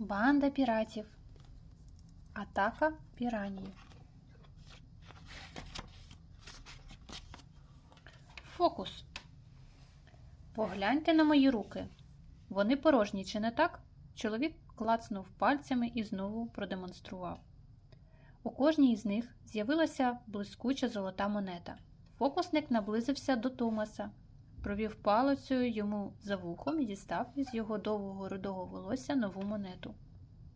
Банда піратів. Атака піранії. Фокус. Погляньте на мої руки. Вони порожні, чи не так? Чоловік клацнув пальцями і знову продемонстрував. У кожній із них з'явилася блискуча золота монета. Фокусник наблизився до Томаса, провів палицею йому за вухом і дістав із його довгого рудого волосся нову монету.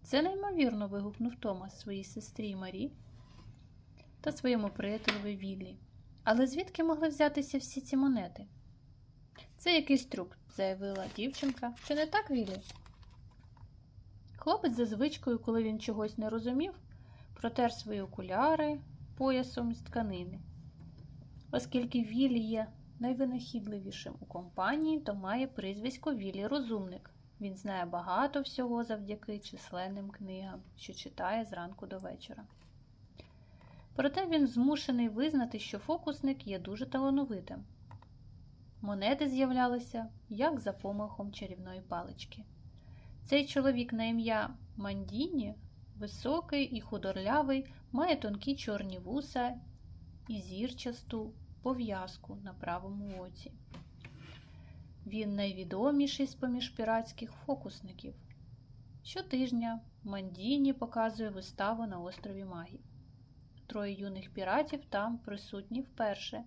Це неймовірно. вигукнув Томас своїй сестрі Марі та своєму приятелеві Віллі. Але звідки могли взятися всі ці монети? Це якийсь трюк, заявила дівчинка. Чи не так, Віллі? Хлопець за звичкою, коли він чогось не розумів, протер свої окуляри поясом з тканини. Оскільки Віллі є найвинахідливішим у компанії, то має прізвисько Віллі Розумник. Він знає багато всього завдяки численним книгам, що читає зранку до вечора. Проте він змушений визнати, що фокусник є дуже талановитим. Монети з'являлися як за помахом чарівної палички. Цей чоловік на ім'я Мандіні, високий і худорлявий, має тонкі чорні вуса і зірчасту пов'язку на правому оці. Він найвідоміший з поміж піратських фокусників. Щотижня Мандіні показує виставу на острові Магів. Троє юних піратів там присутні вперше.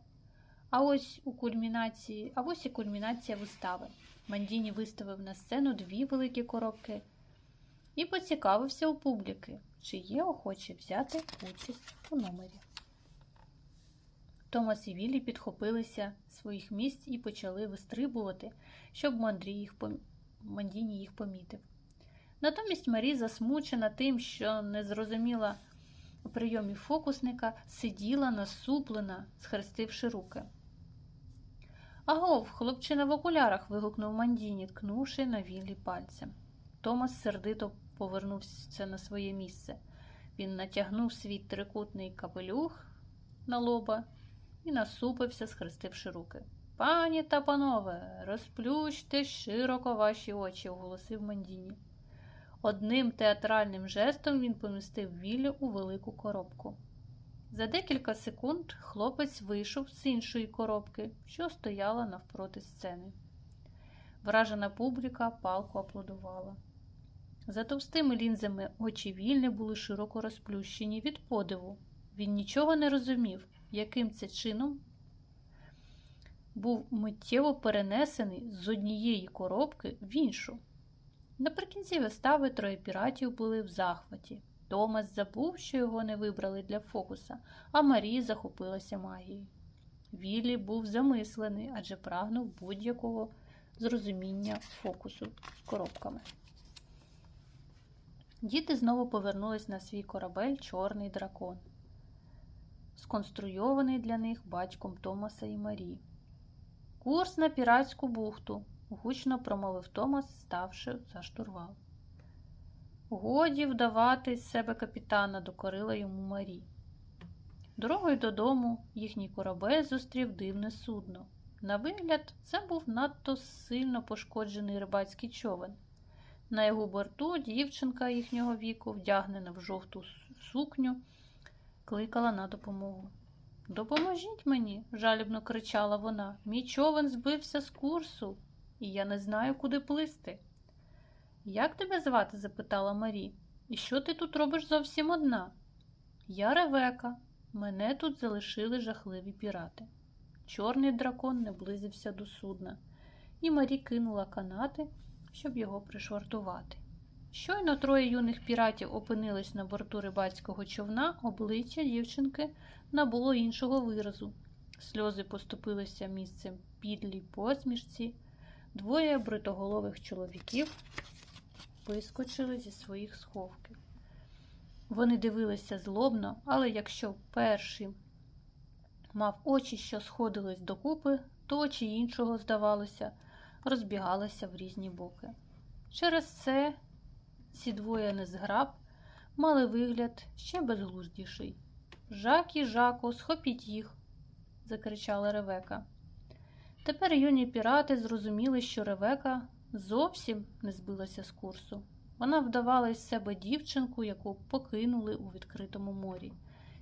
А ось у кульмінації, а ось і кульмінація вистави. Мандіні виставив на сцену дві великі коробки і поцікавився у публіки, чи є охочі взяти участь у номері. Томас і Віллі підхопилися своїх місць і почали вистрибувати, щоб Мандрій їх пом... Мандіні їх помітив. Натомість Марі, засмучена тим, що не зрозуміла у прийомі фокусника, сиділа насуплена, схрестивши руки. Агов, хлопчина в окулярах. вигукнув Мандіні, ткнувши на Віллі пальцем. Томас сердито повернувся на своє місце. Він натягнув свій трикутний капелюх на лоба і насупився, схрестивши руки. Пані та панове, розплющте широко ваші очі, оголосив Мандіні. Одним театральним жестом він помістив Віллю у велику коробку. За декілька секунд хлопець вийшов з іншої коробки, що стояла навпроти сцени. Вражена публіка палко аплодувала. За товстими лінзами очі вільни були широко розплющені від подиву. Він нічого не розумів, яким це чином був миттєво перенесений з однієї коробки в іншу. Наприкінці вистави троє піратів були в захваті. Томас забув, що його не вибрали для фокуса, а Марія захопилася магією. Віллі був замислений, адже прагнув будь-якого зрозуміння фокусу з коробками. Діти знову повернулись на свій корабель Чорний дракон, сконструйований для них батьком Томаса і Марі. Курс на піратську бухту, гучно промовив Томас, ставши за штурвал. Годі вдавати з себе капітана, докорила йому Марі. Дорогою додому їхній корабель зустрів дивне судно. На вигляд, це був надто сильно пошкоджений рибацький човен. На його борту дівчинка їхнього віку, вдягнена в жовту сукню, кликала на допомогу. Допоможіть мені, жалібно кричала вона. Мій човен збився з курсу, і я не знаю, куди плисти. Як тебе звати? запитала Марі. І що ти тут робиш зовсім одна? Я Ревека. Мене тут залишили жахливі пірати. Чорний дракон наблизився до судна, і Марі кинула канати, щоб його пришвартувати. Щойно троє юних піратів опинились на борту рибацького човна, обличчя дівчинки набуло іншого виразу. Сльози поступилися місцем підлій посмішці, двоє бритоголових чоловіків вискочили зі своїх сховків. Вони дивилися злобно, але якщо перший мав очі, що сходились докупи, то очі іншого, здавалося, розбігалися в різні боки. Через це ці двоє незграб мали вигляд ще безглуздіший. Жак і Жако, схопіть їх, закричала Ревека. Тепер юні пірати зрозуміли, що Ревека зовсім не збилася з курсу. Вона вдавала із себе дівчинку, яку покинули у відкритому морі,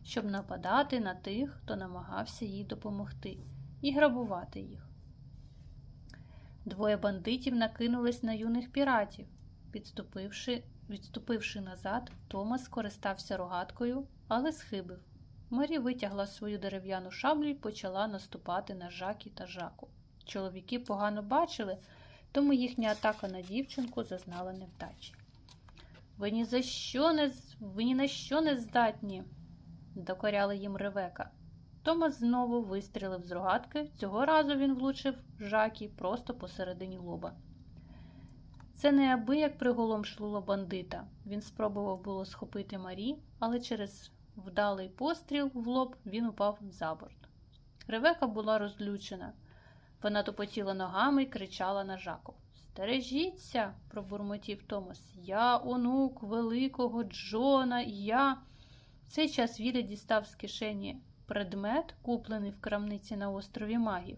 щоб нападати на тих, хто намагався їй допомогти, і грабувати їх. Двоє бандитів накинулись на юних піратів. Підступивши, відступивши назад, Томас скористався рогаткою, але схибив. Марі витягла свою дерев'яну шаблю і почала наступати на жакі та жаку. Чоловіки погано бачили, тому їхня атака на дівчинку зазнала невдачі. Ви ні за що не ви ні на що не здатні, докоряла їм Ревека. Томас знову вистрілив з рогатки. Цього разу він влучив жакі просто посередині лоба. Це неабияк приголомшило бандита. Він спробував було схопити Марі, але через вдалий постріл в лоб він упав за борт. Ревека була розлючена. Вона тупотіла ногами і кричала на жаку. Стережіться, пробурмотів Томас. Я онук великого Джона, я. В цей час Вілі дістав з кишені предмет, куплений в крамниці на острові Магів.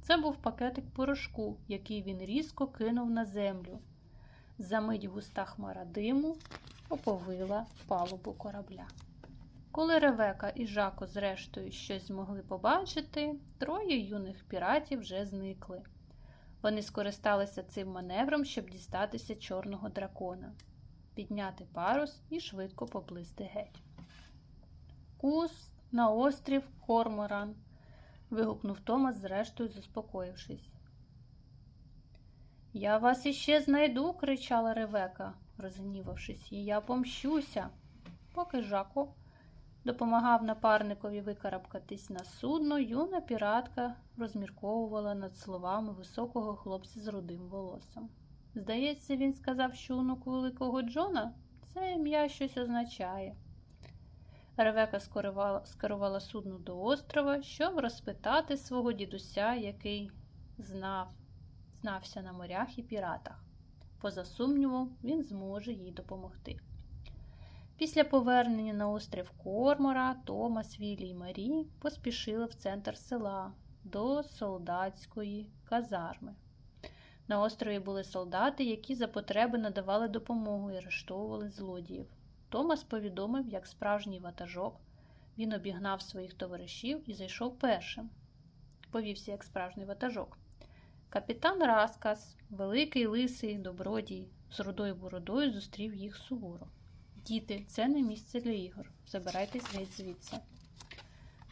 Це був пакетик порошку, який він різко кинув на землю. Замить густа хмара диму оповила палубу корабля. Коли Ревека і Жако, зрештою, щось змогли побачити, троє юних піратів вже зникли. Вони скористалися цим маневром, щоб дістатися чорного дракона, підняти парус і швидко поплисти геть. Кус на острів Корморан. вигукнув Томас, зрештою заспокоївшись. Я вас іще знайду, кричала Ревека, розгнівавшись, і я помщуся. Поки Жако допомагав напарникові викарабкатись на судно, юна піратка розмірковувала над словами високого хлопця з рудим волоссям. Здається, він сказав, що онук великого Джона це ім'я щось означає. Ревека скерувала, судно до острова, щоб розпитати свого дідуся, який знав, знався на морях і піратах. Поза сумнівом, він зможе їй допомогти. Після повернення на острів Кормора Томас, Вілі і Марі поспішили в центр села до солдатської казарми. На острові були солдати, які за потреби надавали допомогу і арештовували злодіїв. Томас повідомив, як справжній ватажок. Він обігнав своїх товаришів і зайшов першим. Повівся як справжній ватажок. Капітан Раскас, великий лисий добродій, з рудою бородою зустрів їх суворо. Діти, це не місце для ігор. Забирайтесь геть звідси.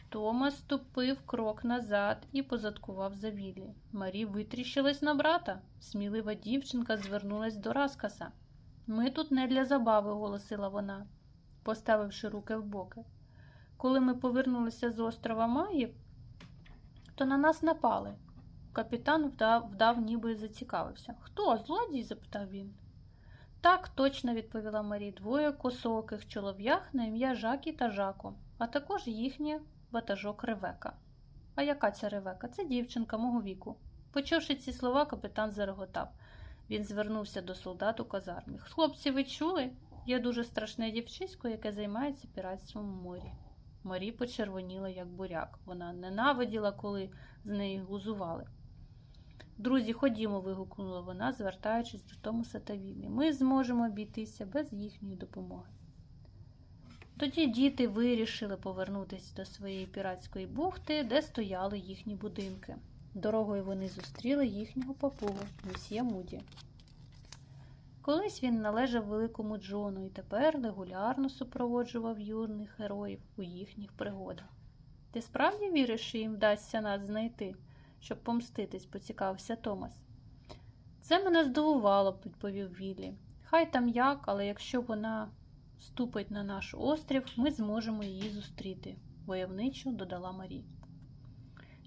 Томас ступив крок назад і позадкував за Віллі. Марі витріщилась на брата. Смілива дівчинка звернулась до Раскаса. Ми тут не для забави, оголосила вона, поставивши руки в боки. Коли ми повернулися з острова Маїв, то на нас напали. Капітан вдав, вдав ніби зацікавився. Хто? Злодій? запитав він. Так, точно, відповіла Марі, двоє косоких чолов'ях на ім'я Жакі та Жако, а також їхнє ватажок Ревека. А яка ця Ревека? Це дівчинка мого віку. Почувши ці слова, капітан зареготав. Він звернувся до солдат у казармі. Хлопці, ви чули? Є дуже страшне дівчисько, яке займається піратством у морі. Марі почервоніла, як буряк. Вона ненавиділа, коли з неї глузували. Друзі, ходімо, вигукнула вона, звертаючись до Томаса та Віллі. Ми зможемо обійтися без їхньої допомоги. Тоді діти вирішили повернутися до своєї піратської бухти, де стояли їхні будинки. Дорогою вони зустріли їхнього папугу, месьє Муді. Колись він належав великому Джону і тепер регулярно супроводжував юрних героїв у їхніх пригодах. Ти справді віриш, що їм вдасться нас знайти, щоб помститись, поцікавився Томас. Це мене здивувало, відповів Віллі. Хай там як, але якщо вона ступить на наш острів, ми зможемо її зустріти, войовничо додала Марі.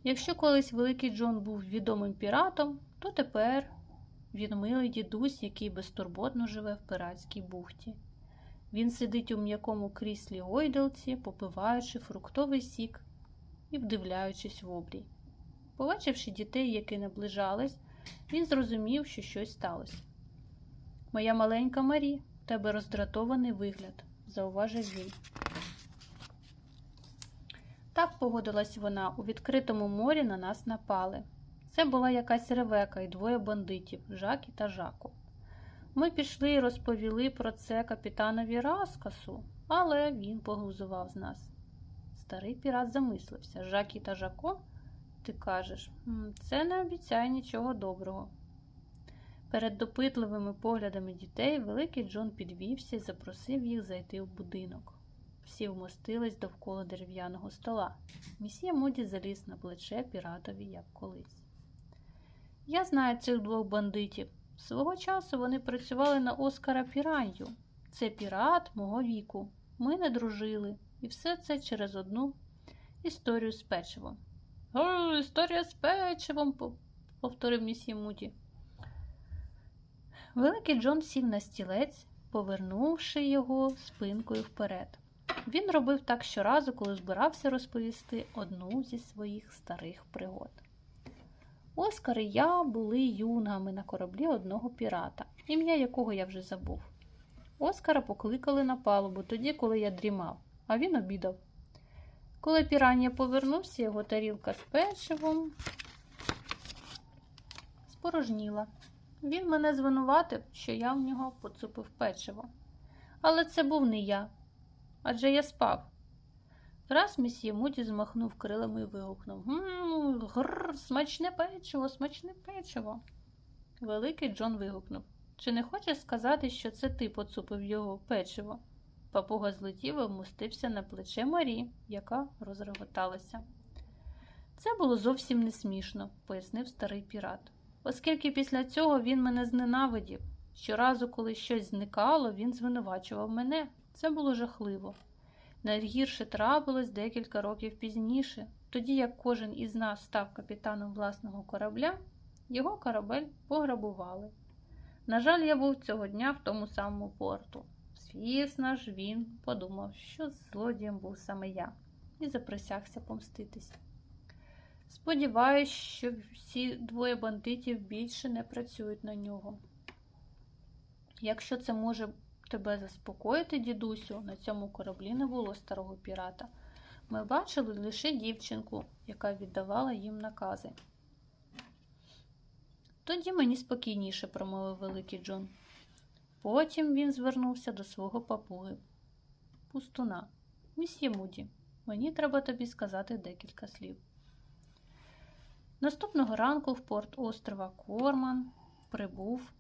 Якщо колись великий Джон був відомим піратом, то тепер він милий дідусь, який безтурботно живе в пиратській бухті. Він сидить у м'якому кріслі гойдалці, попиваючи фруктовий сік і вдивляючись в обрій. Побачивши дітей, які наближались, він зрозумів, що щось сталося. Моя маленька Марі, тебе роздратований вигляд, зауважив він. Так погодилась вона, у відкритому морі на нас напали. Це була якась ревека і двоє бандитів Жакі та Жако. Ми пішли і розповіли про це капітанові Раскасу, але він поглузував з нас. Старий пірат замислився. Жакі та Жако, ти кажеш, це не обіцяє нічого доброго. Перед допитливими поглядами дітей великий Джон підвівся і запросив їх зайти в будинок. Всі вмостились довкола дерев'яного стола. Місьє Муді заліз на плече піратові, як колись. Я знаю цих двох бандитів. Свого часу вони працювали на Оскара Піранью. Це пірат мого віку. Ми не дружили. І все це через одну історію з печивом. Історія з печивом, повторив місьє Муді. Великий Джон сів на стілець, повернувши його спинкою вперед. Він робив так щоразу, коли збирався розповісти одну зі своїх старих пригод. Оскар і я були юнгами на кораблі одного пірата, ім'я якого я вже забув. Оскара покликали на палубу тоді, коли я дрімав, а він обідав. Коли піранія повернувся, його тарілка з печивом спорожніла. Він мене звинуватив, що я в нього поцупив печиво. Але це був не я, адже я спав. Раз місьє змахнув крилами і вигукнув «Гм, Гррр, смачне печиво, смачне печиво. Великий Джон вигукнув Чи не хочеш сказати, що це ти поцупив його печиво? Папуга злетів і вмостився на плече Марі, яка розреготалася. Це було зовсім не смішно, пояснив старий пірат, оскільки після цього він мене зненавидів. Щоразу, коли щось зникало, він звинувачував мене. Це було жахливо. Найгірше трапилось декілька років пізніше, тоді як кожен із нас став капітаном власного корабля, його корабель пограбували. На жаль, я був цього дня в тому самому порту. Звісно ж, він подумав, що злодієм був саме я, і заприсягся помститись. Сподіваюсь, що всі двоє бандитів більше не працюють на нього. Якщо це може тебе заспокоїти, дідусю, на цьому кораблі не було старого пірата. Ми бачили лише дівчинку, яка віддавала їм накази. Тоді мені спокійніше, промовив великий Джон. Потім він звернувся до свого папуги. Пустуна, місьє Муді, мені треба тобі сказати декілька слів. Наступного ранку в порт острова Корман прибув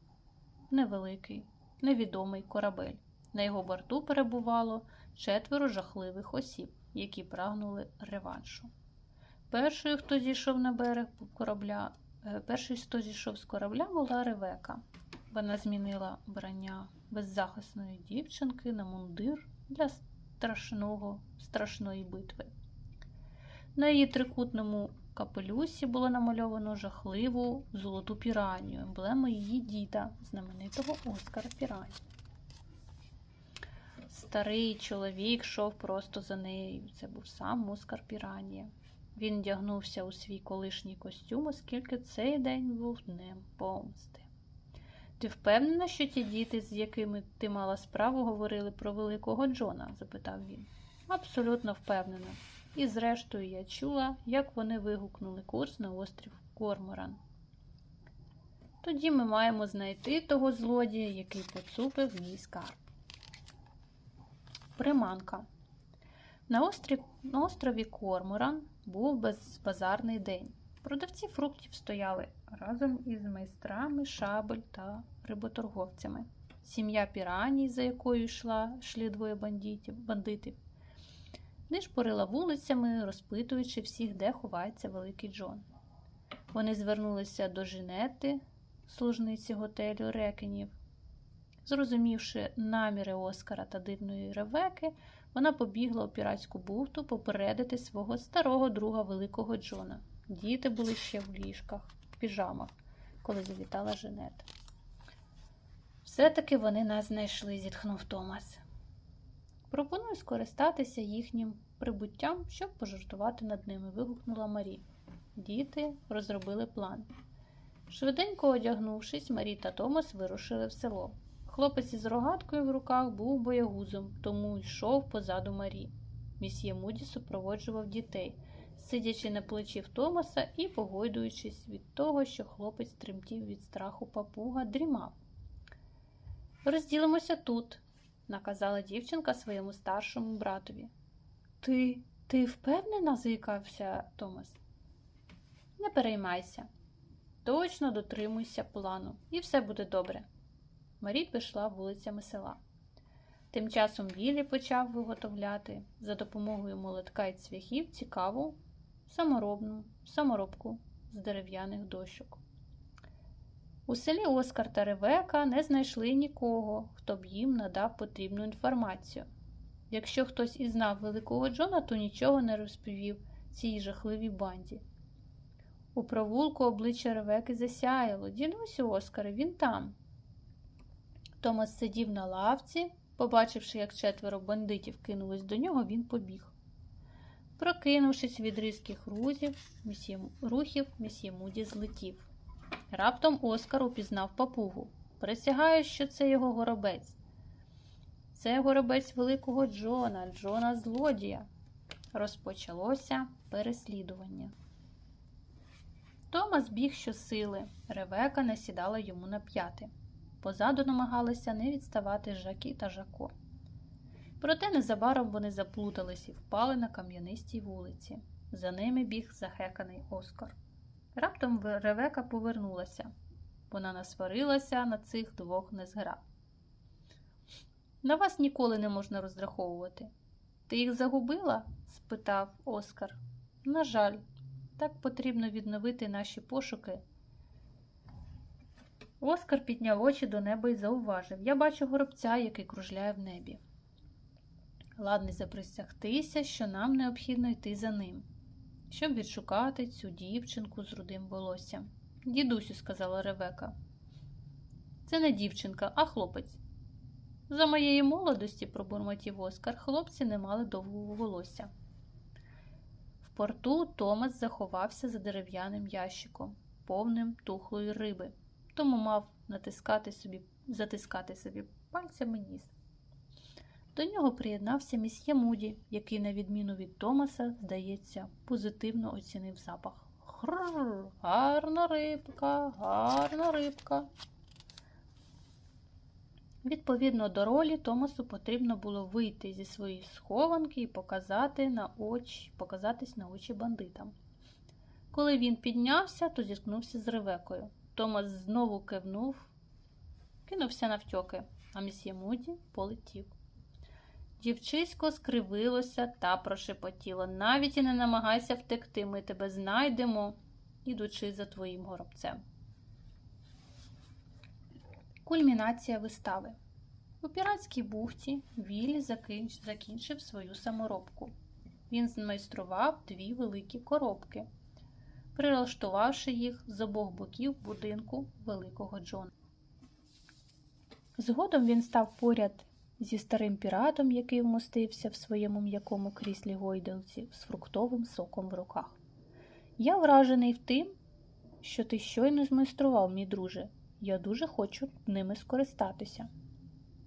невеликий, невідомий корабель. На його борту перебувало четверо жахливих осіб, які прагнули реваншу. Першою, хто зійшов на берег корабля, е, перший, хто зійшов з корабля, була Ревека. Вона змінила брання беззахисної дівчинки на мундир для страшного, страшної битви. На її трикутному капелюсі було намальовано жахливу золоту піранію, емблему її діда, знаменитого Оскара Пірані. Старий чоловік йшов просто за нею. Це був сам Оскар Піранія. Він вдягнувся у свій колишній костюм, оскільки цей день був днем помсти. Ти впевнена, що ті діти, з якими ти мала справу, говорили про великого Джона? запитав він. Абсолютно впевнена. І зрештою я чула, як вони вигукнули курс на острів Корморан. Тоді ми маємо знайти того злодія, який поцупив мій скарб. Приманка. На, острів, на острові Корморан був безбазарний день. Продавці фруктів стояли разом із майстрами шабель та риботорговцями. Сім'я піраній, за якою йшла, йшли двоє бандитів, бандитів, нишпорила вулицями, розпитуючи всіх, де ховається великий Джон. Вони звернулися до Жінети, служниці готелю Рекенів. Зрозумівши наміри Оскара та дивної Ревеки, вона побігла у піратську бухту попередити свого старого друга великого Джона. Діти були ще в ліжках, в піжамах, коли завітала Женета. Все-таки вони нас знайшли, зітхнув Томас. Пропоную скористатися їхнім прибуттям, щоб пожартувати над ними, вигукнула Марі. Діти розробили план. Швиденько одягнувшись, Марі та Томас вирушили в село. Хлопець із рогаткою в руках був боягузом, тому йшов позаду Марі. Місьє Муді супроводжував дітей, сидячи на плечі в Томаса і погойдуючись від того, що хлопець тремтів від страху папуга, дрімав. Розділимося тут, наказала дівчинка своєму старшому братові. Ти ти впевнена? заїкався Томас. Не переймайся. Точно дотримуйся плану, і все буде добре. Марі пішла вулицями села. Тим часом Віллі почав виготовляти за допомогою молотка й цвяхів цікаву саморобну саморобку з дерев'яних дощок. У селі Оскар та Ревека не знайшли нікого, хто б їм надав потрібну інформацію. Якщо хтось і знав великого Джона, то нічого не розповів цій жахливій банді. У провулку обличчя Ревеки засяяло. Дідусю Оскаре, він там. Томас сидів на лавці. Побачивши, як четверо бандитів кинулись до нього, він побіг. Прокинувшись від різких рузів, місьє... рухів, місьє Муді злетів. Раптом Оскар упізнав папугу. Присягаю, що це його горобець. Це горобець великого Джона, Джона злодія. Розпочалося переслідування. Томас біг щосили, Ревека насідала йому на п'яти. Позаду намагалися не відставати Жакі та Жако. Проте незабаром вони заплутались і впали на кам'янистій вулиці. За ними біг захеканий Оскар. Раптом Ревека повернулася. Вона насварилася на цих двох незграб. На вас ніколи не можна розраховувати. Ти їх загубила? спитав Оскар. На жаль, так потрібно відновити наші пошуки. Оскар підняв очі до неба і зауважив Я бачу горобця, який кружляє в небі. Ладний заприсягтися, що нам необхідно йти за ним, щоб відшукати цю дівчинку з рудим волоссям. Дідусю, сказала Ревека. Це не дівчинка, а хлопець. За моєї молодості, пробурмотів Оскар, хлопці не мали довгого волосся. В порту Томас заховався за дерев'яним ящиком, повним тухлої риби тому мав натискати собі, затискати собі пальцями ніс. До нього приєднався місьє Муді, який, на відміну від Томаса, здається, позитивно оцінив запах. Хрррр, гарна рибка, гарна рибка. Відповідно до ролі, Томасу потрібно було вийти зі своєї схованки і показати на очі, показатись на очі бандитам. Коли він піднявся, то зіткнувся з Ревекою. Томас знову кивнув, кинувся навтьоки, а місьє Муді полетів. Дівчисько скривилося та прошепотіло. Навіть і не намагайся втекти, ми тебе знайдемо, ідучи за твоїм горобцем. Кульмінація вистави. У піратській бухті Віллі закінчив свою саморобку. Він змайстрував дві великі коробки прилаштувавши їх з обох боків будинку великого Джона. Згодом він став поряд зі старим піратом, який вмостився в своєму м'якому кріслі гойдалці з фруктовим соком в руках. Я вражений в тим, що ти щойно змайстрував, мій друже. Я дуже хочу ними скористатися.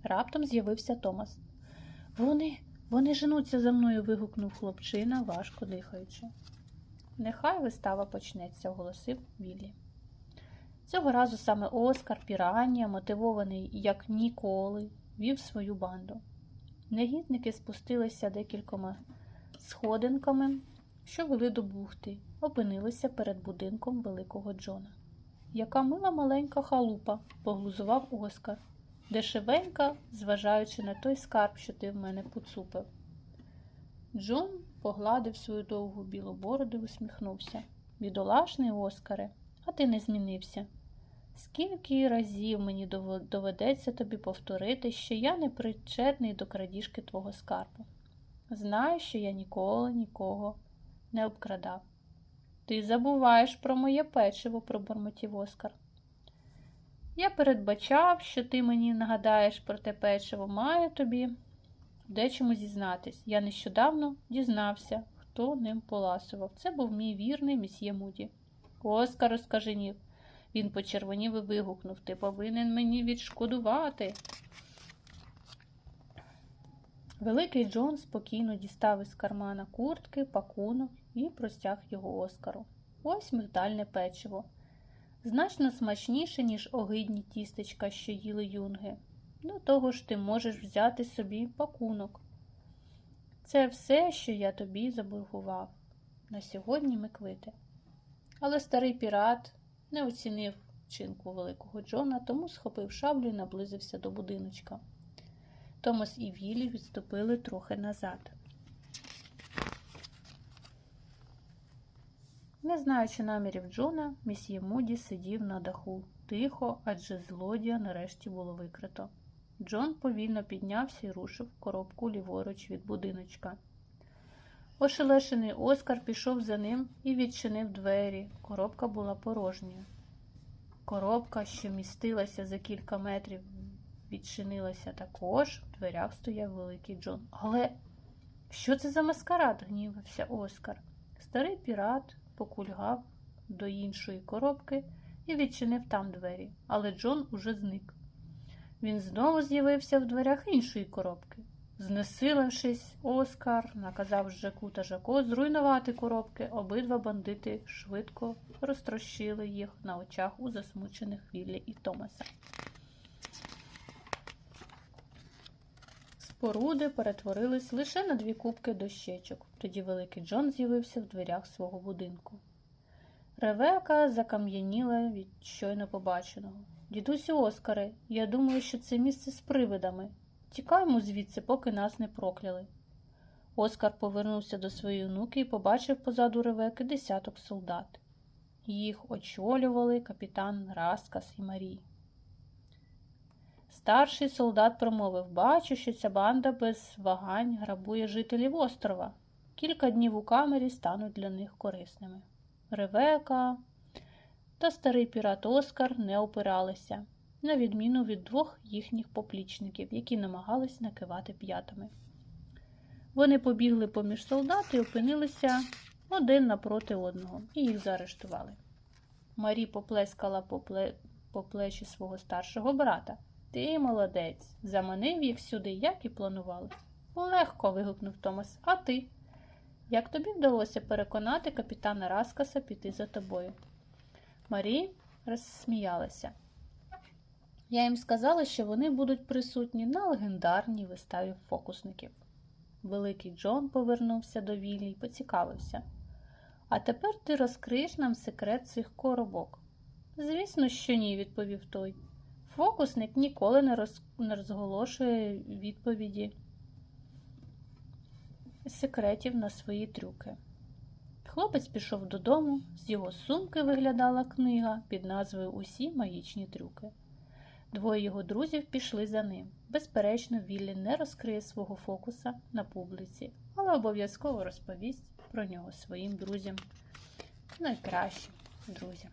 Раптом з'явився Томас. Вони, вони женуться за мною. вигукнув хлопчина, важко дихаючи. Нехай вистава почнеться, оголосив Віллі. Цього разу саме Оскар Піранія, мотивований як ніколи, вів свою банду. Негідники спустилися декількома сходинками, що вели до бухти, опинилися перед будинком великого Джона. Яка мила маленька халупа, поглузував Оскар, дешевенька, зважаючи на той скарб, що ти в мене поцупив. Джон погладив свою довгу білу бороду і усміхнувся. Бідолашний Оскаре, а ти не змінився. Скільки разів мені доведеться тобі повторити, що я не причетний до крадіжки твого скарбу. Знаю, що я ніколи нікого не обкрадав. Ти забуваєш про моє печиво, пробормотів Оскар. Я передбачав, що ти мені нагадаєш про те печиво, маю тобі дечому зізнатись. Я нещодавно дізнався, хто ним поласував. Це був мій вірний місьє Муді. Оскар розкаженів. Він почервонів і вигукнув Ти повинен мені відшкодувати. Великий Джон спокійно дістав із кармана куртки, пакунок і простяг його Оскару. Ось мигдальне печиво. Значно смачніше, ніж огидні тістечка, що їли юнги. До того ж ти можеш взяти собі пакунок. Це все, що я тобі заборгував. На сьогодні ми квити. Але старий пірат не оцінив вчинку великого Джона, тому схопив шаблю і наблизився до будиночка. Томас і Віллі відступили трохи назад. Не знаючи намірів Джона, місьє Муді сидів на даху тихо, адже злодія нарешті було викрито. Джон повільно піднявся і рушив коробку ліворуч від будиночка. Ошелешений Оскар пішов за ним і відчинив двері. Коробка була порожньою. Коробка, що містилася за кілька метрів, відчинилася також. В дверях стояв великий Джон. Але що це за маскарад? гнівався Оскар. Старий пірат покульгав до іншої коробки і відчинив там двері, але Джон уже зник. Він знову з'явився в дверях іншої коробки. Знесилившись, Оскар наказав Жаку та Жако зруйнувати коробки. Обидва бандити швидко розтрощили їх на очах у засмучених Віллі і Томаса. Споруди перетворились лише на дві кубки дощечок. Тоді великий Джон з'явився в дверях свого будинку. Ревека закам'яніла від щойно побаченого. Дідусю Оскаре, я думаю, що це місце з привидами. Тікаймо звідси, поки нас не прокляли. Оскар повернувся до своєї онуки і побачив позаду Ревеки десяток солдат. Їх очолювали капітан Раскас і Марій. Старший солдат промовив Бачу, що ця банда без вагань грабує жителів острова. Кілька днів у камері стануть для них корисними. Ревека та старий пірат Оскар не опиралися, на відміну від двох їхніх поплічників, які намагались накивати п'ятами. Вони побігли поміж солдат і опинилися один напроти одного, і їх заарештували. Марі поплескала по, пле... по плечі свого старшого брата. Ти молодець, заманив їх сюди, як і планували. Легко. вигукнув Томас. А ти? Як тобі вдалося переконати капітана Раскаса піти за тобою? Марі розсміялася. Я їм сказала, що вони будуть присутні на легендарній виставі фокусників. Великий Джон повернувся до Віллі і поцікавився. А тепер ти розкриєш нам секрет цих коробок. Звісно, що ні, відповів той. Фокусник ніколи не, роз... не розголошує відповіді секретів на свої трюки. Хлопець пішов додому, з його сумки виглядала книга під назвою Усі магічні трюки. Двоє його друзів пішли за ним. Безперечно, Віллі не розкриє свого фокуса на публіці, але обов'язково розповість про нього своїм друзям, найкращим друзям.